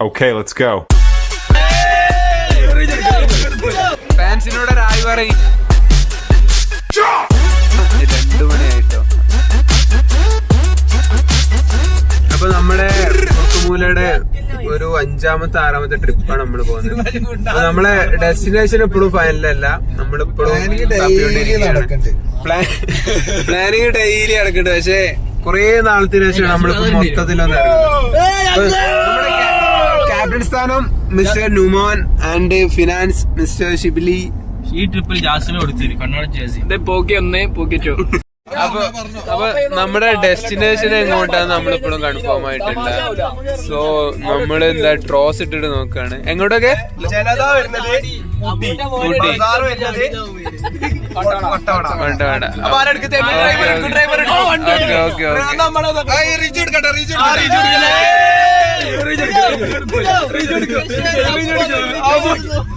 Okay, let's go. ഫാൻസിനോട് രായി പറയും രണ്ടു മണിയായിട്ടോ അപ്പൊ നമ്മുടെ മൂലയുടെ ഒരു അഞ്ചാമത്തെ ആറാമത്തെ ട്രിപ്പാണ് നമ്മൾ പോകുന്നത്. അപ്പൊ നമ്മളെ ഡെസ്റ്റിനേഷൻ ഇപ്പോഴും ഫൈനലല്ല നമ്മളിപ്പോഴും പ്ലാനിങ് ഡെയിലി നടക്കുന്നുണ്ട് പക്ഷെ കൊറേ നാളത്തിന് ശേഷം നമ്മളിപ്പോ മൊത്തത്തിലൊന്ന് സ്ഥാനം mister നുമോൻ and finance mister Shibili ഈ ട്രിപ്പിൽ ജാസ്മിന് കൊടുത്തിരി കണ്ണോട് ചേച്ചി പോക്കി ഒന്ന് പോക്കി ടു അപ്പൊ അപ്പൊ നമ്മുടെ ഡെസ്റ്റിനേഷൻ എങ്ങോട്ടാണ് നമ്മളിപ്പോഴും കൺഫേം ആയിട്ടില്ല. സോ നമ്മൾ എന്താ ട്രോസ് ഇട്ടിട്ട് നോക്കാണ്. എങ്ങോട്ടൊക്കെ? ഊട്ടി. വേണ്ട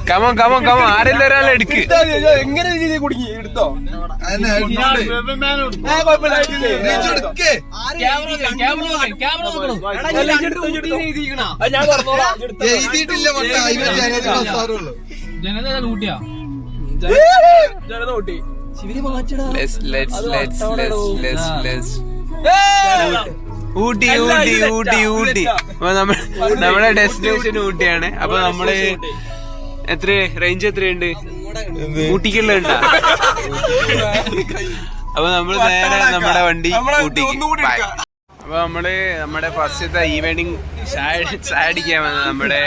കമോ കമോ ആരെല്ലാം ഒരാളെ എടുക്ക് എങ്ങനെ കുടുങ്ങി? എടുത്തോ? ഞാൻ പറഞ്ഞോളാം. ജനത ഊട്ടിയാ ജനത ഊട്ടി ഊട്ടി ഊട്ടി ഊട്ടി. ഊട്ടി അപ്പൊ നമ്മൾ നമ്മുടെ ഡെസ്റ്റിനേഷൻ ഊട്ടിയാണ്. അപ്പൊ നമ്മൾ എത്ര റേഞ്ച് എത്രയുണ്ട്? ഊട്ടിക്കുള്ള ഉണ്ടാ? അപ്പൊ നമ്മൾ നേരെ നമ്മുടെ വണ്ടി ഊട്ടിക്ക്. അപ്പൊ നമ്മൾ നമ്മുടെ ഫസ്റ്റത്തെ ഈവനിങ് ചായ ചായ അടിക്കാൻ വന്നത് നമ്മുടെ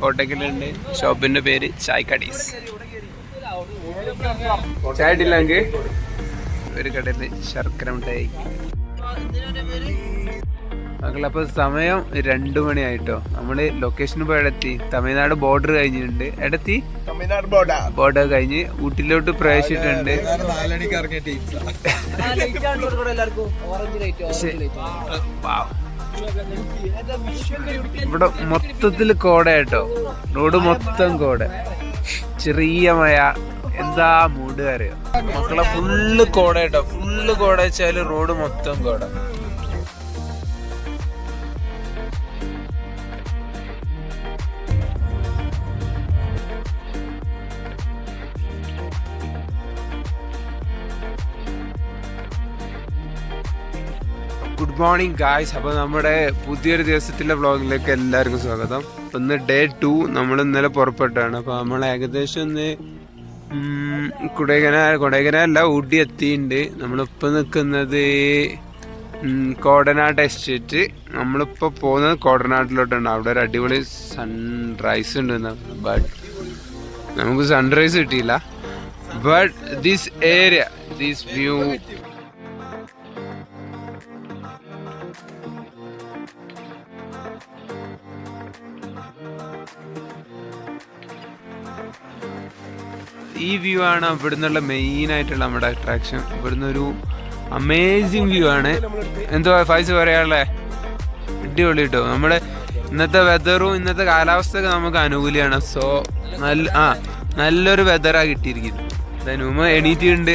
കോട്ടക്കലുണ്ട് ഷോപ്പിന്റെ പേര് ചായ് കടീസ് ചായ ഇട്ടില്ലെങ്കിൽ ഒരു കടയിൽ ശർക്കര മിഠായി മക്കളെ അപ്പൊ സമയം രണ്ടു മണിയായിട്ടോ നമ്മൾ ലൊക്കേഷന് പോയി എടത്തി തമിഴ്നാട് ബോർഡർ കഴിഞ്ഞിട്ടുണ്ട്. എടത്തി തമിഴ്നാട് ബോർഡർ ബോർഡർ കഴിഞ്ഞ് ഊട്ടിലോട്ട് പ്രവേശിച്ചിട്ടുണ്ട്. ഇവിടെ മൊത്തത്തിൽ കോടയാട്ടോ റോഡ് മൊത്തം കോട. ചെറിയ മഴ. എന്താ മൂഡ് അറിയാം മക്കളെ ഫുള്ള് കോട കേട്ടോ ഫുള്ള് കോട വെച്ചാൽ റോഡ് മൊത്തം കോട. ഗുഡ് മോർണിംഗ് ഗായ്സ് അപ്പോൾ നമ്മുടെ പുതിയൊരു ദിവസത്തിലെ വ്ളോഗിലേക്ക് എല്ലാവർക്കും സ്വാഗതം. ഇന്ന് ഡേ ടു നമ്മൾ ഇന്നലെ പുറപ്പെട്ടാണ്. അപ്പോൾ നമ്മൾ ഏകദേശം ഒന്ന് കൊടൈക്കനാൽ കൊടൈക്കനാലല്ല ഊട്ടി എത്തിയിട്ടുണ്ട് നമ്മളിപ്പോൾ നിൽക്കുന്നത് കോടനാട് എസ്റ്റേറ്റ്. നമ്മളിപ്പോൾ പോകുന്നത് കോടനാട്ടിലോട്ടാണ്. അവിടെ ഒരു അടിപൊളി സൺറൈസ് ഉണ്ട് ബട്ട് നമുക്ക് സൺറൈസ് കിട്ടിയില്ല. But this area this view ഈ വ്യൂ ആണ് ഇവിടുന്നുള്ള മെയിൻ ആയിട്ടുള്ള നമ്മുടെ അട്രാക്ഷൻ ഇവിടുന്ന് ഒരു അമേസിങ് വ്യൂ ആണ്. എന്തോ ഫൈസ് പറയാനുള്ളേ? അടിപൊളി കേട്ടോ നമ്മുടെ ഇന്നത്തെ വെതറും ഇന്നത്തെ കാലാവസ്ഥയൊക്കെ നമുക്ക് അനുകൂലിയാണ്. സോ നല്ല ആ നല്ലൊരു വെതറാ കിട്ടിയിരിക്കുന്നത് ധനുമ എണീറ്റിട്ടുണ്ട്.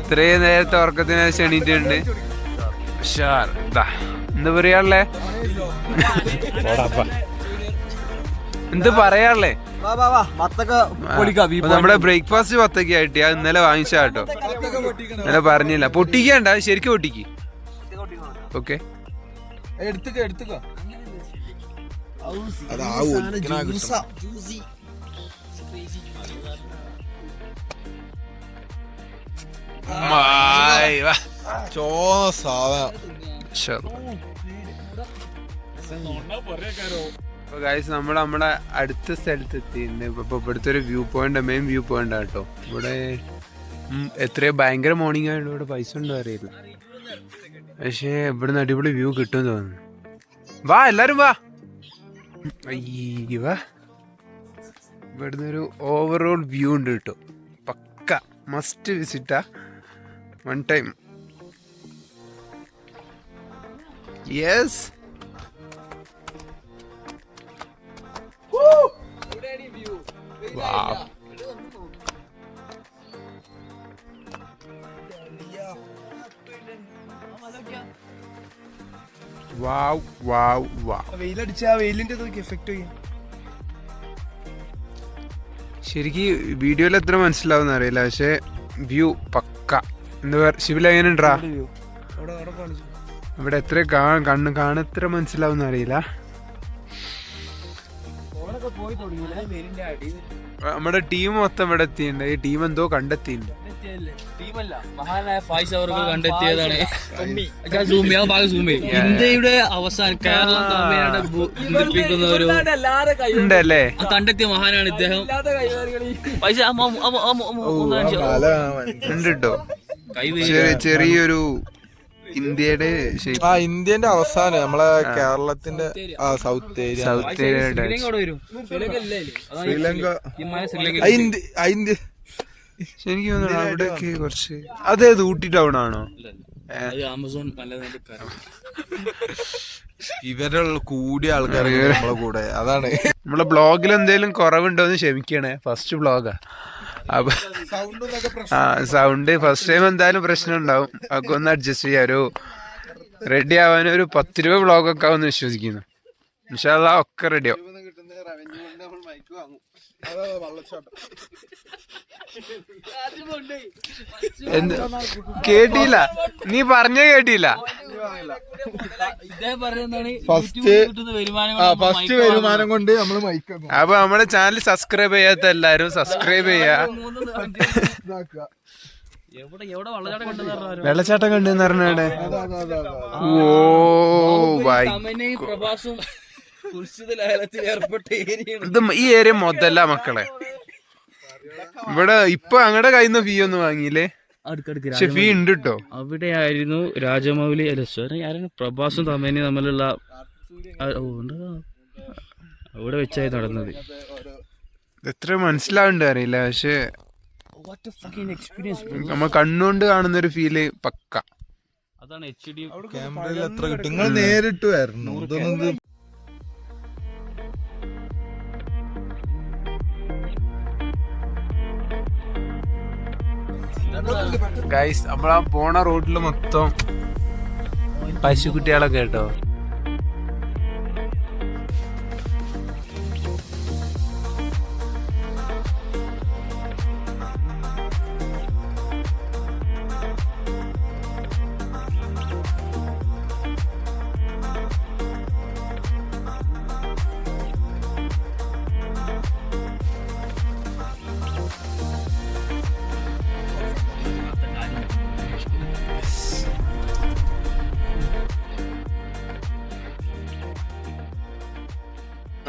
ഇത്രയും നേരത്തെ ഉറക്കത്തിന് ശേഷം എണീറ്റിട്ടുണ്ട്. ഷാർ എന്താ പറയാനുള്ളേ? എന്ത് അപ്പൊ നമ്മുടെ ബ്രേക്ക്ഫാസ്റ്റ് പത്തൊക്കെ ആയിട്ട് ഞാൻ ഇന്നലെ വാങ്ങിച്ച കേട്ടോ. ഇന്നലെ പറഞ്ഞില്ല. പൊട്ടിക്കണ്ട ശരിക്കും പൊട്ടിക്ക്. ഓക്കെ എടുത്തുക എടുത്തുക അപ്പൊ ഗൈസ് നമ്മൾ നമ്മുടെ അടുത്ത സ്ഥലത്ത് എത്തിയിട്ടുണ്ട് ഇപ്പൊ ഇവിടുത്തെ ഒരു view point main view point ആട്ടോ ഇവിടെ എത്രയോ ഭയങ്കര മോർണിംഗ് ആയതുകൊണ്ട് ഇവിടെ പൈസ ഉണ്ടോ അറിയില്ല. പക്ഷേ ഇവിടുന്ന് അടിപൊളി വ്യൂ കിട്ടുമെന്ന് തോന്നുന്നു. വാ എല്ലാരും വാ. വാ. ഇവിടുന്ന് ഒരു ഓവറോൾ വ്യൂ ഉണ്ട് കേട്ടോ പക്ക must വിസിറ്റാ one time yes Wow. Wow wow. വാ വെയിലടിച്ച ആ വെയിലിന്റെ എഫക്ട് ചെയ്യാം ശരിക്ക് വീഡിയോയിൽ എത്ര മനസ്സിലാവുന്ന അറിയില്ല പക്ഷേ വ്യൂ പക്ക. എന്താ പറയുക ശിവല എങ്ങനെയുണ്ടാ? ഇവിടെ എത്ര കാണും കണ്ണ് കാണ എത്ര മനസ്സിലാവുന്ന അറിയില്ല. നമ്മുടെ ടീം മൊത്തം ഇവിടെ എത്തിയിട്ടുണ്ട്. ഈ ടീം എന്തോ കണ്ടെത്തിയിട്ടുണ്ട്. ഇന്ത്യയുടെ അവസാനം കേരളം ബന്ധിപ്പിക്കുന്ന ഒരു ഉണ്ടല്ലേ? കണ്ടെത്തിയ മഹാനാണ് ഇദ്ദേഹം. പൈസ. ഉണ്ട് കേട്ടോ ചെറിയൊരു ഇന്ത്യയുടെ. ആ ഇന്ത്യന്റെ അവസാനം നമ്മളെ കേരളത്തിന്റെ ആ സൗത്ത് ഏരിയ. സൗത്ത് ഏരിയ എനിക്ക് തോന്നുന്നു അവിടെയൊക്കെ കുറച്ച്. അതേത് ഊട്ടി ടൗൺ ആണോ? ആമസോൺ ഇവരുള്ള കൂടിയ ആൾക്കാർ നമ്മളെ കൂടെ. അതാണ്. നമ്മളെ ബ്ലോഗിൽ എന്തെങ്കിലും കുറവുണ്ടോ എന്ന് ക്ഷമിക്കണേ ഫസ്റ്റ് ബ്ലോഗാ ആ സൗണ്ട് ഫസ്റ്റ് ടൈം എന്തായാലും പ്രശ്നം ഉണ്ടാവും അതൊക്കെ ഒന്ന് അഡ്ജസ്റ്റ് ചെയ്യാം. ഒരു റെഡി ആവാൻ ഒരു പത്ത് രൂപ ബ്ലോഗൊക്കെ ആവുമെന്ന് വിശ്വസിക്കുന്നു. ഇൻഷാല്ലാ ഒക്കെ റെഡിയാവും കേട്ടില്ല. നീ പറഞ്ഞ കേട്ടില്ല. ഫസ്റ്റ് വാങ്ങും. വരുമാനം കൊണ്ട് നമ്മൾ മൈക്കും അപ്പൊ നമ്മുടെ ചാനൽ സബ്സ്ക്രൈബ് ചെയ്യാത്ത എല്ലാരും സബ്സ്ക്രൈബ് ചെയ്യാ. വെള്ളച്ചാട്ടം കണ്ടെന്ന് പറഞ്ഞാണ്. പറഞ്ഞാടെ ഓ ബൈ പ്രഭാസും ഇത് ഈ ഏരിയ മൊത്തല്ല മക്കളെ. ഇവിടെ ഇപ്പൊ അങ്ങടെ കയ്യിൽ നിന്ന് ഫീ ഒന്നും വാങ്ങിയില്ലേ? പക്ഷെ ഫീ ഉണ്ട് കേട്ടോ അവിടെയായിരുന്നു രാജമൗലി അല്ല പ്രഭാസും തമേനി തമ്മിലുള്ള ഓ, അവിടെ വെച്ചായി നടന്നത്. എത്ര മനസ്സിലാവുണ്ട് അറിയില്ല. പക്ഷെ നമ്മ കണ്ണുകൊണ്ട് കാണുന്ന ഒരു ഫീൽ പക്ക. അതാണ് എച്ച് ഡി ക്യാമറയിൽ എത്ര കിട്ടും? നിങ്ങൾ നേരിട്ട് വരണം? ഗൈസ് നമ്മളാ പോണ റോഡിൽ മൊത്തം പശുക്കുട്ടികളൊക്കെ കേട്ടോ.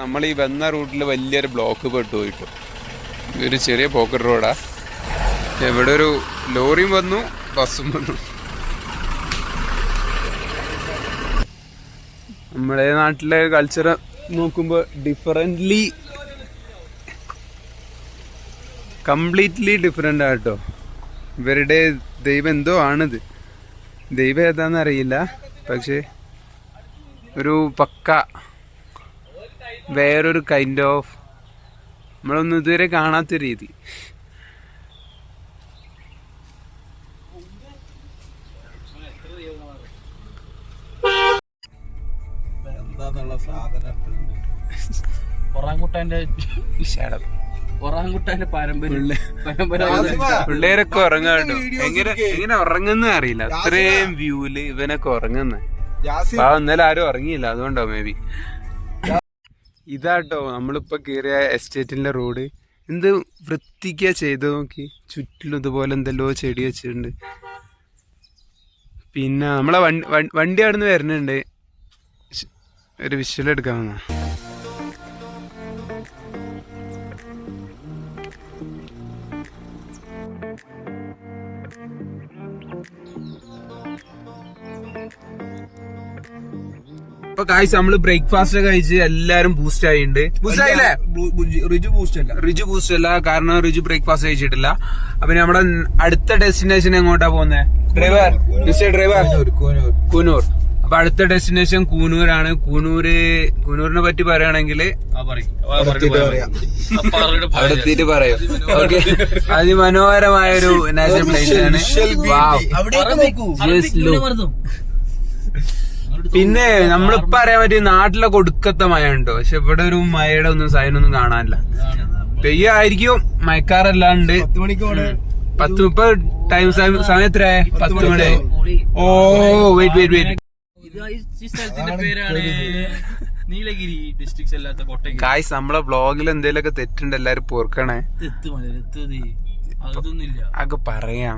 നമ്മൾ ഈ വന്ന റൂട്ടിൽ വലിയൊരു ബ്ലോക്ക് പെട്ടു പോയിട്ടു ഒരു ചെറിയ പോക്കറ്റ് റോഡാ ഇവിടെ ഒരു ലോറിയും വന്നു ബസ്സും വന്നു. നമ്മുടെ നാട്ടിലെ കൾച്ചർ നോക്കുമ്പോൾ ഡിഫറന്റ്ലി കംപ്ലീറ്റ്ലി ഡിഫറെന്റ് ആട്ടോ ഇവരുടെ ദൈവം എന്തോ ആണിത്. ദൈവം ഏതാണെന്ന് അറിയില്ല. പക്ഷേ ഒരു പക്ക വേറൊരു കൈൻഡ് ഓഫ് നമ്മളൊന്നും ഇതുവരെ കാണാത്ത രീതി. ഒറാങ്കുട്ടാന്റെ ഒറാങ്കുട്ടാന്റെ പാരമ്പര്യം. പിള്ളേരൊക്കെ ഉറങ്ങാട്ടോ എങ്ങനെ എങ്ങനെ ഉറങ്ങുന്ന അറിയില്ല. അത്രയും വ്യൂൽ ഇവനൊക്കെ ഉറങ്ങുന്ന. ഇന്നലെ ആരും ഉറങ്ങിയില്ല. അതുകൊണ്ടോ മേ ബി ഇതാട്ടോ നമ്മളിപ്പോ കേറിയ എസ്റ്റേറ്റിന്റെ റോഡ്. എന്ത് വൃത്തിക്കാ ചെയ്ത് നോക്കി. ചുറ്റിലും ഇതുപോലെ എന്തെല്ലോ ചെടി വെച്ചിട്ടുണ്ട്. പിന്നെ നമ്മളെ വണ്ടി വണ്ടി- അവിടെ നിന്ന് വരുന്നുണ്ട് ഒരു വിഷ്വൽ ഇപ്പൊ കാഴ്ച നമ്മൾ ബ്രേക്ക്ഫാസ്റ്റ് കഴിച്ച് എല്ലാരും ബൂസ്റ്റ് ആയിട്ടുണ്ട്. ബൂസ്റ്റ് ആയില്ലേ? റിജു ബൂസ്റ്റ് അല്ല. റിജു ബൂസ്റ്റ് അല്ല കാരണം റിജു ബ്രേക്ക്ഫാസ്റ്റ് കഴിച്ചിട്ടില്ല. അപ്പൊ നമ്മുടെ അടുത്ത ഡെസ്റ്റിനേഷൻ എങ്ങോട്ടാ പോകുന്നത് ഡ്രൈവർ മിസ്റ്റർ ഡ്രൈവർ. കൂനൂർ അപ്പൊ അടുത്ത ഡെസ്റ്റിനേഷൻ കൂനൂരാണ്. കൂനൂര് കൂനൂരിനെ പറ്റി പറയുകയാണെങ്കിൽ അടുത്തിട്ട് പറയാം. ഓക്കെ അതിമനോഹരമായ ഒരു നാഷണൽ പ്ലേസ് ആണ്. പിന്നെ നമ്മളിപ്പോ അറിയാൻ പറ്റിയ നാട്ടിലെ കൊടുക്കത്തെ മഴ ഉണ്ടോ പക്ഷെ ഇവിടെ ഒരു മഴയുടെ ഒന്നും സൈനൊന്നും കാണാനില്ല. പെയ്യായിരിക്കും. മയക്കാറല്ലാണ്ട് പത്ത് മുപ്പത് ടൈം സമയത്ര പത്ത് മണി ഓ വെയിറ്റ് വെയിറ്റ് വെയിറ്റ് ഇത് ഈ ഈ സ്ഥലത്തിന്റെ പേരാണ് നീലഗിരി ഡിസ്ട്രിക്ട്സ് അല്ലാത്ത കോട്ടയം കായ്സ് നമ്മളെ ബ്ലോഗിൽ എന്തെങ്കിലുമൊക്കെ തെറ്റുണ്ട് എല്ലാരും പോർക്കണേ അതൊന്നും മല എത്തത് അതൊന്നുമില്ല. അതൊക്കെ പറയാം.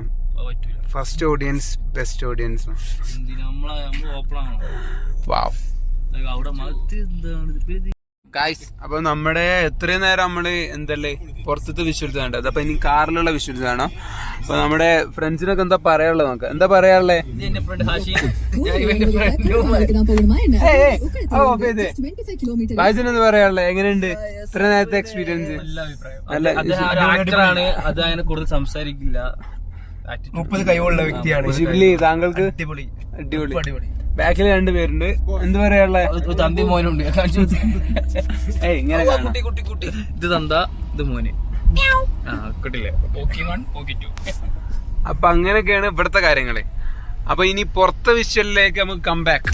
First audience best audience guys അപ്പൊ നമ്മുടെ എത്രയും നേരം നമ്മൾ എന്തല്ലേ? പുറത്തത്തെ വിഷ്വൽസ് കണ്ടത്. അപ്പൊ ഇനി കാറിലുള്ള വിഷ്വൽസ് കാണാം. അപ്പൊ നമ്മുടെ ഫ്രണ്ട്സിനൊക്കെ എന്താ പറയാനുള്ളത് നമുക്ക്? എന്താ പറയാനുള്ളേ? ഇത് ഫ്രണ്ട് ഹാഷി. ബായ്സിന് എന്താ പറയാനുള്ളത് എങ്ങനെയുണ്ട്? ഇത്ര നേരത്തെ എക്സ്പീരിയൻസ് നല്ല അത് അതിനെ കൂടുതൽ സംസാരിക്കില്ല. മുപ്പത് കൈവുള്ള വ്യക്തിയാണ് ഷിബ്ലി താങ്കൾക്ക് അടിപൊളി. അടിപൊളി. അടിപൊളി. ബാക്കിൽ രണ്ട് പേരുണ്ട്. എന്ത് പറയാനുള്ള? തന്തി മോനുണ്ട്. ഏയ് ഇങ്ങനെ. കുട്ടി കുട്ടി കുട്ടി. ഇത് തന്ത ഇത് മോന്. ആ കിട്ടില്ലേ പോക്കി വൺ പോക്കി ടു. അപ്പൊ അങ്ങനെയൊക്കെയാണ് ഇവിടുത്തെ കാര്യങ്ങൾ. അപ്പൊ ഇനി പുറത്തെ വിഷ്വലിലേക്ക് നമുക്ക് കംബാക്ക്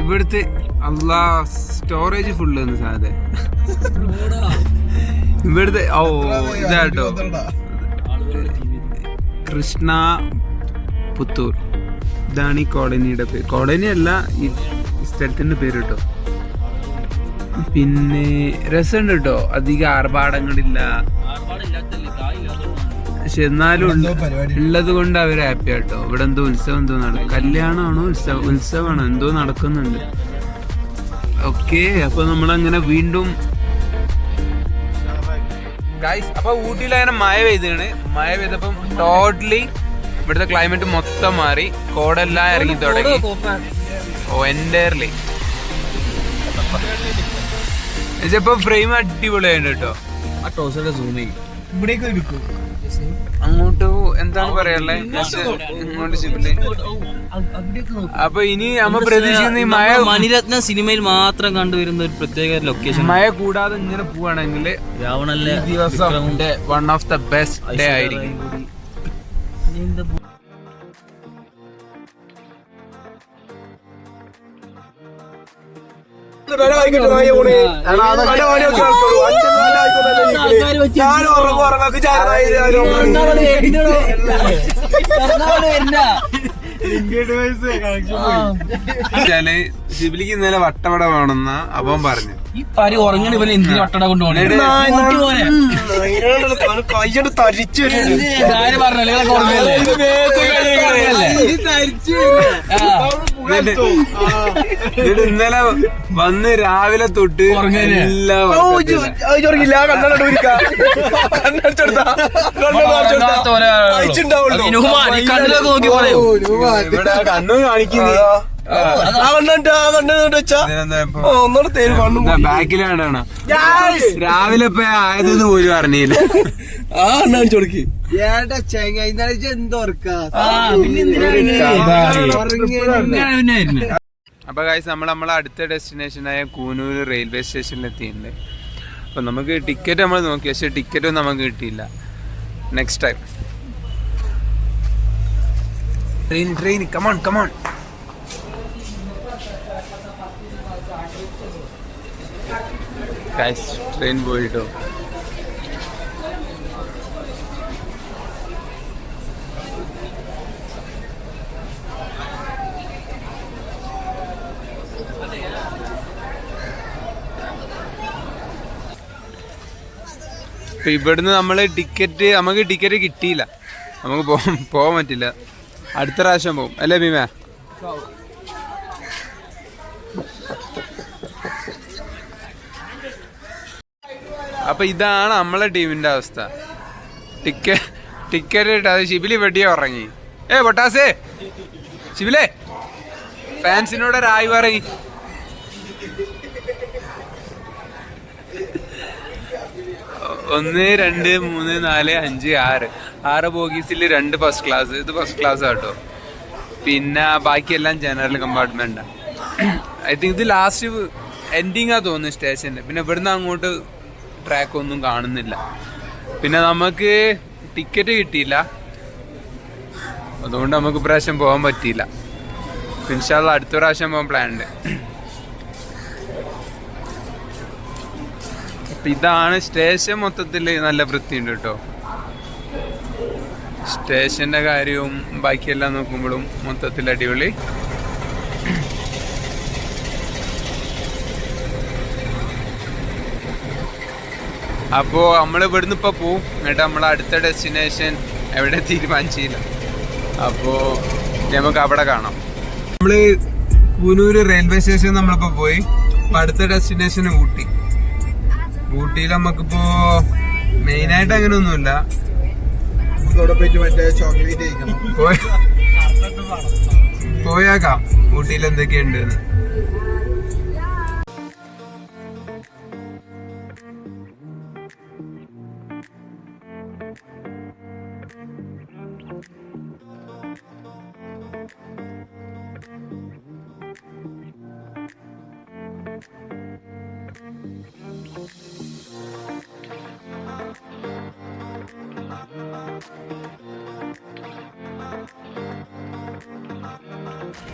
ഇവിടുത്തെ അല്ല സ്റ്റോറേജ് ഫുള്ള് സാധ ഇവിടുത്തെ ഓ ഇതാട്ടോ കൃഷ്ണ പുത്തൂർ. ഇതാണ് ഈ കോളനിയുടെ പേര് കോളനി അല്ല ഈ സ്ഥലത്തിന്റെ പേര് കേട്ടോ. പിന്നെ രസമുണ്ട് കേട്ടോ. അധികം ആർഭാടങ്ങളില്ല. പക്ഷെ എന്നാലും. ഉള്ളത് കൊണ്ട് അവർ ഹാപ്പി ആട്ടോ ഇവിടെ എന്തോ ഉത്സവം എന്തോ നടക്കും കല്യാണമാണോ ഉത്സവം? ഉത്സവമാണോ. എന്തോ നടക്കുന്നുണ്ട്. ഓക്കെ അപ്പൊ നമ്മളങ്ങനെ വീണ്ടും ഗൈസ് അപ്പൊ ഊട്ടിയിൽ അങ്ങനെ മഴ പെയ്താണ് മഴ പെയ്തപ്പം ടോട്ടലി ഇവിടുത്തെ ക്ലൈമറ്റ് മൊത്തം മാറി. കോടെല്ലാം ഇറങ്ങി തുടങ്ങി. ഓ എന്റയർലി ഇപ്പൊ ഫ്രെയിം അടിപൊളിയായിട്ട് കേട്ടോ. ആ ടോസറുടെ സൂം ചെയ്യും. ഇവിടേക്ക് എടുക്കും. അങ്ങോട്ട് എന്താണ് പറയാനുള്ളത് അപ്പൊ ഇനി നമ്മ പ്രതീക്ഷിക്കുന്ന ഈ മഴ മണിരത്ന സിനിമയിൽ മാത്രം കണ്ടുവരുന്ന ഒരു പ്രത്യേക ലൊക്കേഷൻ മഴ കൂടാതെ ഇങ്ങനെ പോവാണെങ്കിൽ രാവണല്ലേ ദിവസം one of the best day ആയിരിക്കും. വെച്ചാൽ ശിബിലിക്ക് ഇന്നലെ വട്ടവട വേണമെന്ന അവൻ പറഞ്ഞു. ഈ പരി ഉറങ്ങണ ഇവനെ എന്തിനു വട്ടട കൊണ്ട് പറഞ്ഞല്ലേ. എന്നിട്ട് ഇന്നലെ വന്ന് രാവിലെ തൊട്ട് കണ്ണു കാണിക്കുന്നു. ബാക്കിലാണ്. രാവിലെ ആയതെന്ന് ആയത് പോലും അറിഞ്ഞില്ല. ആ പിന്നെ വരുന്നെ? അപ്പൊ കാഴ്ച നമ്മൾ നമ്മളെ അടുത്ത ഡെസ്റ്റിനേഷൻ ആയ കൂനൂര് റെയിൽവേ സ്റ്റേഷനിൽ എത്തിയിട്ടുണ്ട്. അപ്പൊ നമുക്ക് ടിക്കറ്റ് നമ്മൾ നോക്കി പക്ഷെ ടിക്കറ്റ് ഒന്നും നമുക്ക് കിട്ടിയില്ല. Next time train train come on come on train പോയിട്ടോ ഇപ്പൊ ഇവിടുന്ന് നമ്മൾ ടിക്കറ്റ് നമുക്ക് ടിക്കറ്റ് കിട്ടിയില്ല. നമുക്ക് പോകാൻ പറ്റില്ല. അടുത്ത പ്രാവശ്യം പോകും അല്ലേ ഭീമ? അപ്പൊ ഇതാണ് നമ്മളെ ടീമിന്റെ അവസ്ഥ. ടിക്കറ്റ് ടിക്കറ്റ് കിട്ടാതെ ശിബിലി വെട്ടിയ ഉറങ്ങി. ഏ പൊട്ടാസേ. ശിബിലേ ഫാൻസിനോട് രായി പറയും. ഒന്ന് രണ്ട് മൂന്ന് നാല് അഞ്ച് ആറ്. ആറ് ബോഗീസിൽ രണ്ട് ഫസ്റ്റ് ക്ലാസ് ഇത് ഫസ്റ്റ് ക്ലാസ് കേട്ടോ. പിന്നെ ബാക്കിയെല്ലാം ജനറൽ കമ്പാർട്ട്മെന്റ് ഐ തിങ്ക് ഇത് ലാസ്റ്റ് എൻഡിങ് ആ തോന്നുന്നു സ്റ്റേഷന്റെ പിന്നെ ഇവിടുന്ന് അങ്ങോട്ട് ട്രാക്ക് ഒന്നും കാണുന്നില്ല. പിന്നെ നമുക്ക് ടിക്കറ്റ് കിട്ടിയില്ല. അതുകൊണ്ട് നമുക്ക് പ്രാവശ്യം പോകാൻ പറ്റിയില്ല. ഇൻഷാല്ല അടുത്ത പ്രാവശ്യം പോകാൻ പ്ലാൻ ഉണ്ട് അപ്പൊ ഇതാണ് സ്റ്റേഷൻ മൊത്തത്തിൽ നല്ല വൃത്തിയുണ്ട് കേട്ടോ. സ്റ്റേഷന്റെ കാര്യവും ബാക്കിയെല്ലാം നോക്കുമ്പോഴും മൊത്തത്തിൽ അടിപൊളി. അപ്പോൾ നമ്മൾ ഇവിടുന്ന് ഇപ്പോൾ പോവും. എന്നിട്ട് നമ്മൾ അടുത്ത ഡെസ്റ്റിനേഷൻ എവിടെ തീരുമാനിച്ചില്ല. അപ്പോ നമുക്ക് അവിടെ കാണാം. നമ്മൾ കൂനൂര് റെയിൽവേ സ്റ്റേഷൻ നമ്മളിപ്പോ പോയി. അപ്പൊ അടുത്ത ഡെസ്റ്റിനേഷൻ ഊട്ടി. ഊട്ടിയിൽ നമുക്കിപ്പോ മെയിൻ ആയിട്ട് അങ്ങനെ ഒന്നുമില്ല പോയാക്കാം. ഊട്ടിയിൽ എന്തൊക്കെയുണ്ട്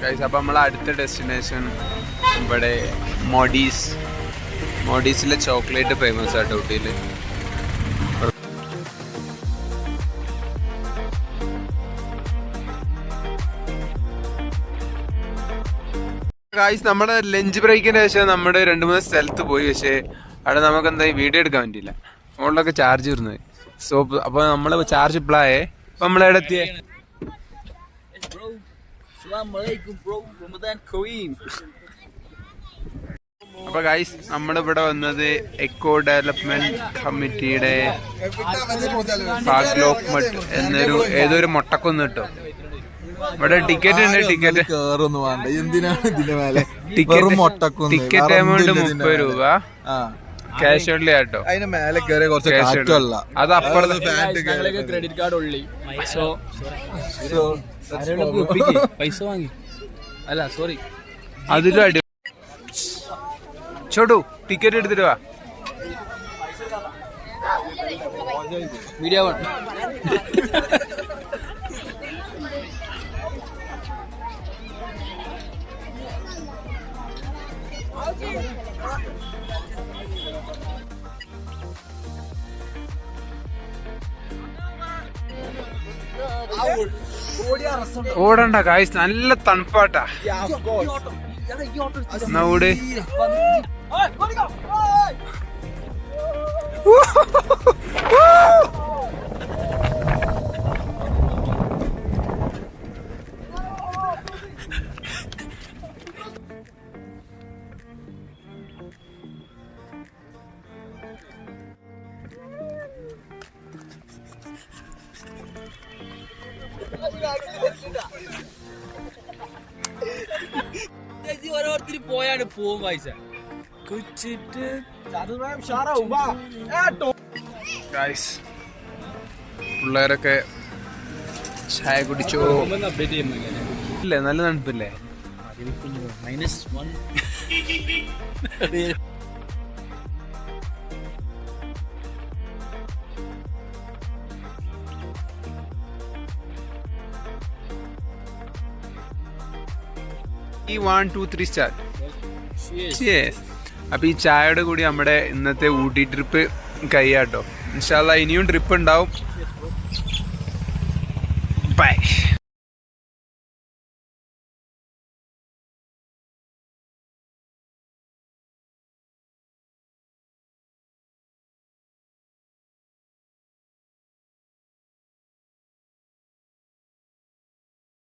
ഗൈസ് അപ്പോൾ നമ്മളെ അടുത്ത ഡെസ്റ്റിനേഷൻ ഇവിടെ മോഡീസ്. മോഡീസിലെ ചോക്ലേറ്റ് ഫേമസ് ആട്ടോ ഊട്ടിയിൽ ഗായ്സ് നമ്മുടെ ലഞ്ച് ബ്രേക്കിന് ശേഷം നമ്മുടെ രണ്ട് മൂന്ന് സ്ഥലത്ത് പോയി. പക്ഷേ അവിടെ നമുക്ക് എന്താ വീഡിയോ എടുക്കാൻ പറ്റിയില്ല. ഫോണിലൊക്കെ ചാർജ് വരുന്നത് സോ അപ്പൊ നമ്മൾ ചാർജ് ഇപ്പോഴായേ അപ്പൊ നമ്മളെവിടെ എത്തിയേ Assalamualaikum bro, Ramadan Kareem. അപ്പൊ ഗൈസ് നമ്മളിവിടെ വന്നത് എക്കോ ഡെവലപ്മെന്റ് കമ്മിറ്റിയുടെ ഫാഗ്ലോക്ക് മട്ട് എന്നൊരു ഏതൊരു മുട്ടക്കൊന്ന് കിട്ടും ഇവിടെ ടിക്കറ്റ് ഉണ്ട് ടിക്കറ്റ് കേറൊന്നും വേണ്ട. എന്തിനാണ് ഇതിന്റെ മേലെ? ടിക്കറ്റ് ടിക്കറ്റ് എമൗണ്ട് മുപ്പത് രൂപ. ആ. ക്യാഷ് ഓൺലി ആട്ടോ. അതിന് മേലെ കയറി കുറച്ച് കാറ്റല്ല അത് അപ്പുറത്ത് ക്രെഡിറ്റ് കാർഡ് ഉള്ളി. സോ പൈസ വാങ്ങി. അല്ല സോറി അതിലും അടി ചോട്ടു ടിക്കറ്റ് എടുത്തിട്ട് വാ. വീഡിയോ ഓടണ്ട കായ്സ് നല്ല തണുപ്പാട്ടാ. ഓട് ഓരോരുത്തർ പോയാണ് പോവും പൈസ കുച്ചിട്ട് ഗായ്സ് പിള്ളേരൊക്കെ ചായ കുടിച്ചോ. ഇല്ലേ നല്ല തണുപ്പില്ലേ? മൈനസ് വൺ ഈ വൺ ടു ത്രീ സ്റ്റാർ അപ്പൊ ഈ ചായയുടെ കൂടി നമ്മുടെ ഇന്നത്തെ ഊട്ടി ട്രിപ്പ് കഴിയാട്ടോ ഇൻഷാല്ല ഇനിയും ട്രിപ്പ് ഉണ്ടാവും.